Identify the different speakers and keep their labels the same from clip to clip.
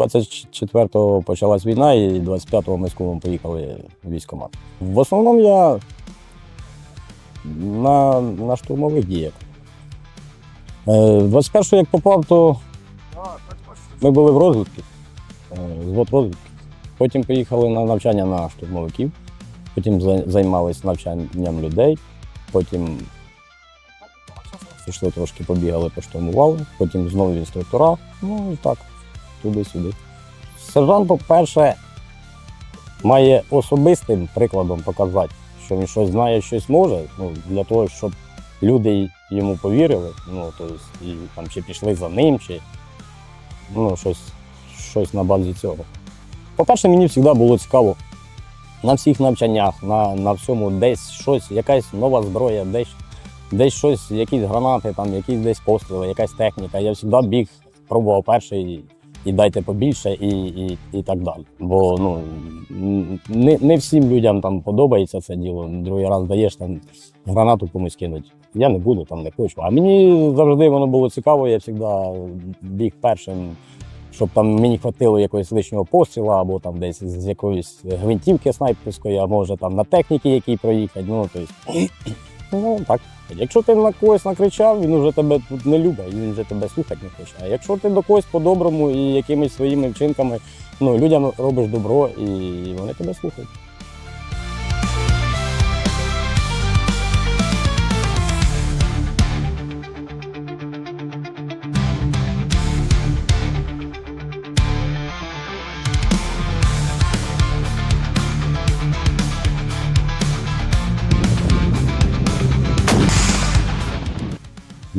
Speaker 1: 24-го почалась війна, і 25-го ми з кумом поїхали в військкомат. В основному я на, на штурмових діях. Е, 21-го як попав, то ми були в розвідці, е, звод розвідки. Потім поїхали на навчання на штурмовиків, потім займалися навчанням людей, потім пішли трошки побігали, поштурмували, потім знову інструктора. Ну і так, туди-сюди. Сержант, по-перше, має особистим прикладом показати, що він щось знає, щось може, ну, для того, щоб люди йому повірили, ну, тобто, і там, чи пішли за ним, чи ну, щось, щось на базі цього. По-перше, мені завжди було цікаво на всіх навчаннях, на, на всьому десь щось, якась нова зброя, десь, десь щось, якісь гранати, там, якісь десь постріли, якась техніка. Я завжди біг, пробував перший і дайте побільше, і, і, і так далі. Бо ну, не, не всім людям там подобається це діло. Другий раз даєш там гранату комусь кинуть. Я не буду, там не хочу. А мені завжди воно було цікаво, я завжди біг першим, щоб там мені хватило якогось лишнього постріла, або там десь з якоїсь гвинтівки снайперської, а може там на техніці якій проїхати. Ну, тобто, ну так. Якщо ти на когось накричав, він вже тебе тут не любить, він вже тебе слухати не хоче. А якщо ти до когось по-доброму і якимись своїми вчинками ну, людям робиш добро, і вони тебе слухають.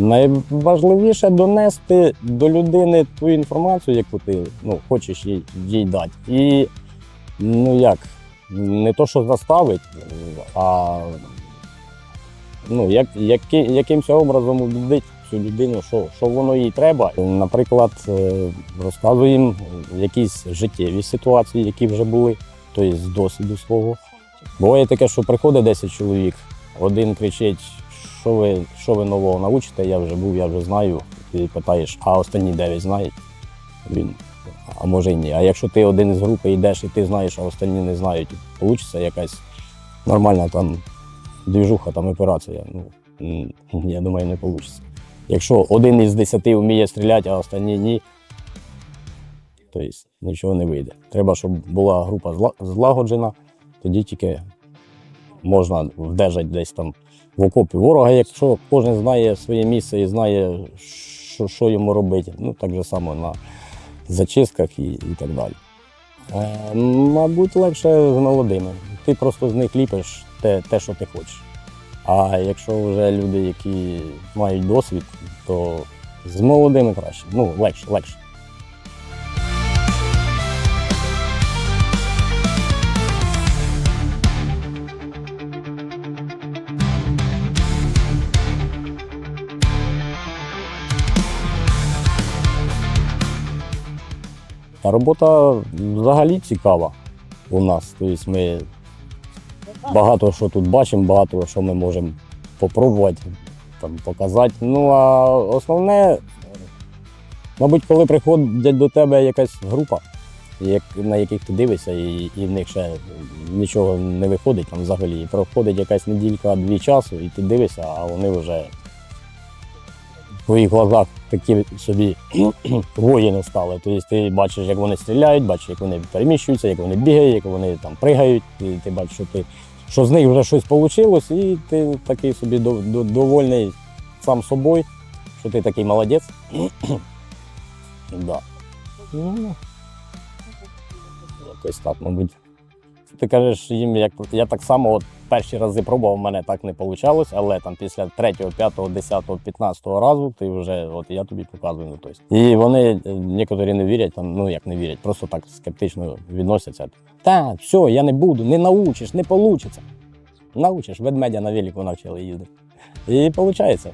Speaker 1: Найважливіше донести до людини ту інформацію, яку ти ну, хочеш їй, їй дати. І ну як, не то, що заставить, а ну, як, які, якимось образом убедить цю людину, що, що воно їй треба. Наприклад, е, розказуємо якісь життєві ситуації, які вже були, тобто з досвіду свого. Буває таке, що приходить 10 чоловік, один кричить, що ви, що ви нового научите, я вже був, я вже знаю. Ти питаєш, а останні 9 знають? Він, а може й ні. А якщо ти один із групи йдеш і ти знаєш, а останні не знають, получиться якась нормальна там двіжуха, там операція. Ну, я думаю, не вийде. Якщо один із десяти вміє стріляти, а останні ні, тобто нічого не вийде. Треба, щоб була група зла- злагоджена, тоді тільки можна вдержати десь там в окопі ворога, якщо кожен знає своє місце і знає, що, що йому робити. Ну, так же само на зачистках і, і так далі. Е, мабуть, легше з молодими. Ти просто з них ліпиш те, те, що ти хочеш. А якщо вже люди, які мають досвід, то з молодими краще. Ну, легше, легше. Та робота взагалі цікава у нас. Тобто ми багато що тут бачимо, багато що ми можемо попробувати, там, показати. Ну а основне, мабуть, коли приходять до тебе якась група, як, на яких ти дивишся, і, і в них ще нічого не виходить там взагалі. Проходить якась неділька, дві часу, і ти дивишся, а вони вже в твоїх глазах такі собі воїни стали. Тобто ти бачиш, як вони стріляють, бачиш, як вони переміщуються, як вони бігають, як вони там пригають, і ти бачиш, що ти що з них вже щось вийшло, і ти такий собі до- до- довольний сам собою, що ти такий молодець. да. Ну, якось так, мабуть. Ти кажеш їм, як я так само от перші рази пробував, в мене так не вийшло, але там після 3, 5, 10, 15 разу ти вже, от я тобі показую. Ну, тобто. І вони е, некоторі не вірять, там, ну як не вірять, просто так скептично відносяться. Та, все, я не буду, не научиш, не вийде. Научиш, ведмедя на велику навчили їздити. І виходить.